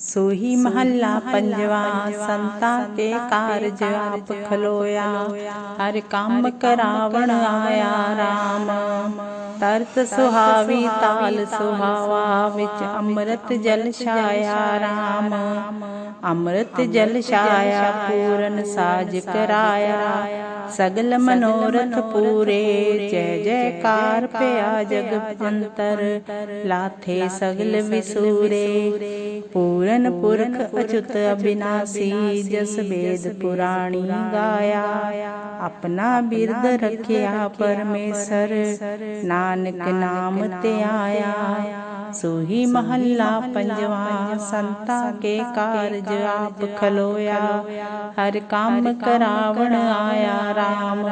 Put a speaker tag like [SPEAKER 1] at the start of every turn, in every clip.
[SPEAKER 1] ਸੋਹੀ ਮਹੱਲਾ ਪੰਜਵਾ ਸੰਤਾਂ ਕੇ ਕਾਰਜ ਆਪ ਖਲੋਇਆ। ਹਰ ਕੰਮ ਕਰਾਵਣ ਆਇਆ RAM ਤਰਤ ਸੁਹਾਵੀ ਤਾਲ ਸੁਹਾਵਾ ਵਿੱਚ ਅੰਮ੍ਰਿਤ ਜਲ ਛਾਇਆ RAM ਅੰਮ੍ਰਿਤ ਜਲ ਛਾਇਆ ਪੂਰਨ ਸਾਜ ਕਰਾਇਆ। ਸਗਲ ਮਨੋਰਥ ਪੂਰੇ ਜੈ ਜੈਕਾਰ ਪਿਆ ਜਗ ਅੰਤਰ ਲਾਥੇ ਸਗਲ ਵਿਸੂਰੇ। ਪੂਰਨ ਪੁਰਖ ਅਚੁਤ ਅਬਿਨਾਸੀ, ਜਸ ਵੇਦ ਪੁਰਾਣੀ ਗਾਇਆ। ਆਪਣਾ ਬਿਰਦ ਰੱਖਿਆ ਪਰਮੇਸ਼ਰ, ਨਾਨਕ ਨਾਮ ਤੇ ਆਇਆ। ਸੋਹੀ ਮਹੱਲਾ ਪੰਜਵਾ, ਸੰਤਾਂ ਕੇ ਕਾਰਜ ਆਪ ਖਲੋਇਆ। ਹਰ ਕੰਮ ਕਰਾਵਣ ਆਇਆ RAM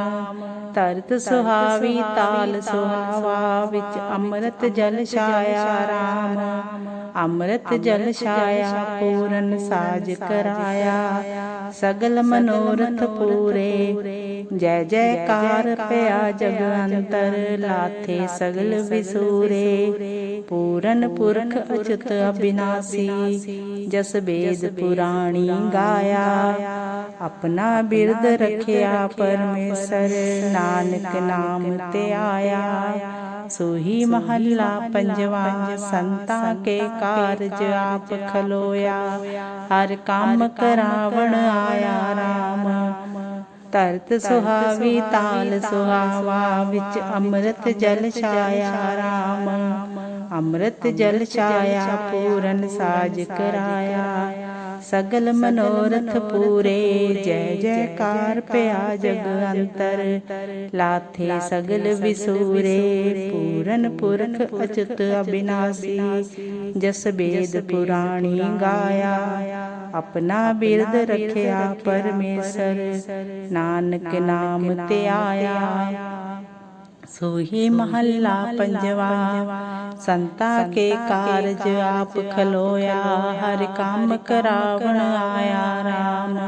[SPEAKER 1] ਤਰਤ ਸੁਹਾਵੀ ਤਾਲ ਸੁਹਾਵਾ, ਵਿੱਚ ਅੰਮ੍ਰਿਤ ਜਲ ਛਾਇਆ RAM ਅੰਮ੍ਰਿਤ ਜਲ ਛਾਇਆ ਪੂਰਨ ਸਾਜ ਕਰਾਇਆ। ਸਗਲ ਮਨੋਰਥ ਪੂਰੇ। ਜੈ ਜੈਕਾਰ ਪਿਆ ਜਗ ਅੰਤਰ ਲਾਥੇ ਸਗਲ ਵਿਸੂਰੇ। ਪੂਰਨ ਪੁਰਖ ਅਚੁੱਤ ਅਬਿਨਾਸੀ, ਜਸ ਵੇਦ ਪੁਰਾਣੀ ਗਾਇਆ। ਆਪਣਾ ਬਿਰਦ ਰੱਖਿਆ ਪਰਮੇਸ਼ਰ, ਨਾਨਕ ਨਾਮ ਤੇ ਆਇਆ। ਸੋਹੀ ਮਹੱਲਾ ਪੰਜਵਾ, ਸੰਤਾ ਕੇ ਕਾਰਜ ਆਪ ਖਲੋਇਆ। ਹਰ ਕੰਮ ਕਰਾਵਣ ਆਇਆ RAM ਤਰਤ ਸੁਹਾਵੀ ਤਾਲ ਸੁਹਾਵਾ ਵਿੱਚ ਅੰਮ੍ਰਿਤ ਜਲ ਛਾਇਆ RAM ਅੰਮ੍ਰਿਤ ਜਲ ਛਾਇਆ ਪੂਰਨ ਸਾਜ ਕਰਾਇਆ। ਸਗਲ ਮਨੋਰਥ ਪੂਰੇ ਜੈ ਜੈਕਾਰ ਪਿਆ ਜਗ ਅੰਤਰ। ਲਾਥੇ ਸਗਲ ਵਿਸੂਰੇ ਪੂਰਨ ਪੁਰਖ ਅਚੁੱਤ ਅਬਿਨਾਸੀ। ਜਸ ਵੇਦ ਪੁਰਾਣੀ ਗਾਇਆ। ਆਪਣਾ ਬਿਰਦ ਰੱਖਿਆ ਪਰਮੇਸ਼ਰ। ਨਾਨਕ ਨਾਮ ਤੇ ਆਇਆ। ਸੋਹੀ ਮਹੱਲਾ ਪੰਜਵਾ। ਸੰਤਾ ਕੇ ਕਾਰਜ ਆਪ ਖਲੋਇਆ। ਹਰ ਕੰਮ ਕਰਾਵਣ ਆਇਆ RAM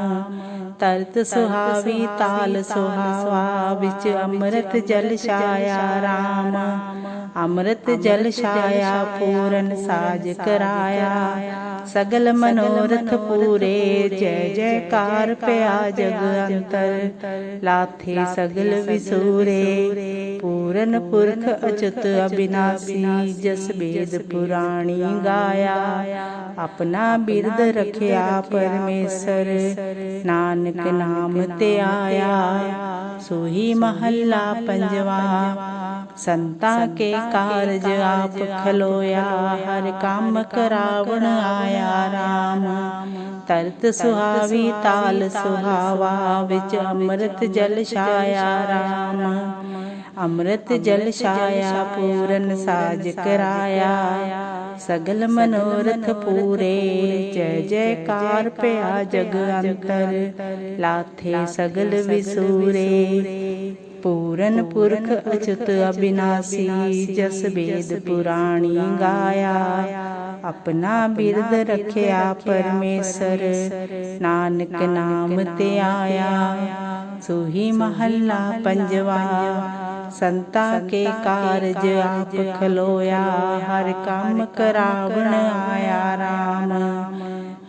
[SPEAKER 1] ਤਰਤ ਸੁਹਾਵੀ ਤਾਲ ਸੁਹਾਵਾ। ਵਿੱਚ ਅੰਮ੍ਰਿਤ ਜਲ ਛਾਇਆ RAM ਅੰਮ੍ਰਿਤ ਜਲ ਛਾਇਆ ਪੂਰਨ ਸਾਜ ਕਰਾਇਆ। ਸਗਲ ਮਨੋਰਥ ਪੂਰੇ ਜੈ ਜੈਕਾਰ ਪਿਆ ਜਗ ਅੰਤਰ। ਲਾਥੇ ਸਗਲ ਵਿਸੂਰੇ ਪੂਰਨ ਪੁਰਖ ਅਚੁੱਤ ਅਬਿਨਾਸੀ ਜਸ ਵੇਦ ਪੁਰਾਣੀ ਗਾਇਆ। ਆਪਣਾ ਬਿਰਦ ਰੱਖਿਆ ਪਰਮੇਸ਼ਰ। ਨਾਨਕ ਨਾਮ ਤੇ ਆਇਆ। ਸੋਹੀ ਮਹੱਲਾ ਪੰਜਵਾ। ਸੰਤਾਂ ਕੇ ਕਾਰਜ ਆਪ ਖਲੋਇਆ, ਹਰ ਕੰਮ ਕਰਾਵਣ ਆਇਆ RAM ਤਰਤ ਸੁਹਾਵੀ ਤਾਲ ਸੁਹਾਵਾ, ਵਿੱਚ ਅੰਮ੍ਰਿਤ ਜਲ ਛਾਇਆ RAM ਅੰਮ੍ਰਿਤ ਜਲ ਛਾਇਆ, ਪੂਰਨ ਸਾਜ ਕਰਾਇਆ। ਸਗਲ ਮਨੋਰਥ ਪੂਰੇ, ਜੈ ਜੈਕਾਰ ਪਿਆ ਜਗ ਅੰਤਰ। ਲਾਥੇ ਸਗਲ ਵਿਸੂਰੇ ਪੂਰਨ ਪੁਰਖ ਅਚੁੱਤ ਅਬਿਨਾਸੀ ਜਸ ਵੇਦ ਪੁਰਾਣੀ ਗਾਇਆ। ਆਪਣਾ ਬਿਰਦ ਰੱਖਿਆ ਪਰਮੇਸ਼ਰ। ਨਾਨਕ ਨਾਮ ਤੇ ਆਇਆ। ਸੋਹੀ ਮਹੱਲਾ ਪੰਜਵਾ। ਸੰਤਾ ਕੇ ਕਾਰਜ ਆਪ ਖਲੋਇਆ। ਹਰ ਕੰਮ ਕਰਾਵਣ ਆਇਆ RAM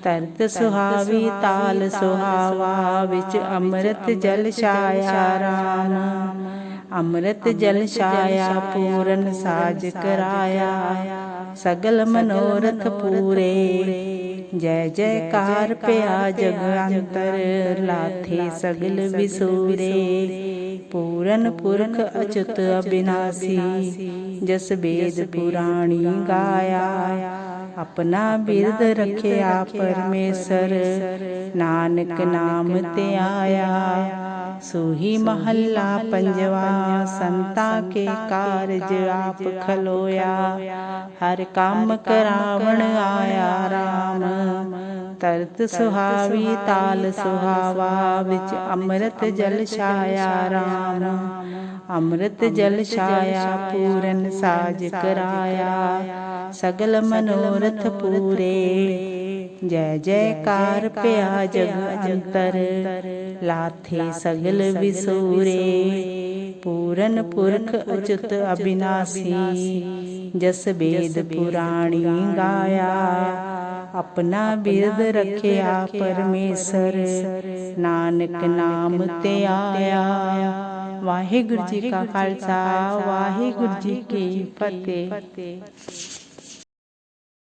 [SPEAKER 1] ਤਰਤ ਸੁਹਾਵੀ ਤਾਲ ਸੁਹਾਵਾ ਵਿੱਚ ਅੰਮ੍ਰਿਤ ਜਲ ਛਾਇਆ RAM ਅੰਮ੍ਰਿਤ ਜਲ ਛਾਇਆ ਪੂਰਨ ਸਾਜ ਕਰਾਇਆ। ਸਗਲ ਮਨੋਰਥ ਪੂਰੇ। ਜੈ ਜੈਕਾਰ ਪਿਆ ਜਗ ਅੰਤਰ ਲਾਥੇ ਸਗਲ ਵਿਸੂਰੇ। ਪੂਰਨ ਪੁਰਖ ਅਚੁੱਤ ਅਬਿਨਾਸੀ। ਜਸ ਵੇਦ ਪੁਰਾਣੀ ਗਾਇਆ। ਆਪਣਾ ਬਿਰਦ ਰੱਖਿਆ ਪਰਮੇਸ਼ਰ। ਨਾਨਕ ਨਾਮ ਤੇ ਆਇਆ। ਸੋਹੀ ਮਹੱਲਾ ਪੰਜਵਾ। ਸੰਤਾ ਕੇ ਕਾਰਜ ਆਪ ਖਲੋਇਆ। ਹਰ ਕੰਮ ਕਰਾਵਣ ਆਇਆ RAM ਤਰਤ ਸੁਹਾਵੀ ਤਾਲ ਸੁਹਾਵਾ ਵਿੱਚ ਅੰਮ੍ਰਿਤ ਜਲ ਛਾਇਆ RAM ਅੰਮ੍ਰਿਤ ਜਲ ਛਾਇਆ ਪੂਰਨ ਸਾਜ ਕਰਾਇਆ। ਸਗਲ ਮਨੋਰਥ ਪੂਰੇ। ਜੈ ਜੈਕਾਰ ਪਿਆ ਜਗ ਅੰਤਰ। ਲਾਥੇ ਸਗਲ ਵਿਸੂਰੇ। ਪੂਰਨ ਪੁਰਖ ਉਚਿਤ ਅਬਿਨਾਸੀ। ਜਸ ਵੇਦ ਪੁਰਾਣੀ ਗਾਇਆ। ਆਪਣਾ ਬਿਰਦ ਰੱਖਿਆ ਪਰਮੇਸ਼ਰ। ਨਾਨਕ ਨਾਮ ਤੇ ਆਇਆ। ਵਾਹਿਗੁਰੂ ਜੀ ਕਾ ਖਾਲਸਾ ਵਾਹਿਗੁਰੂ ਜੀ ਕੀ ਫਤਿਹ।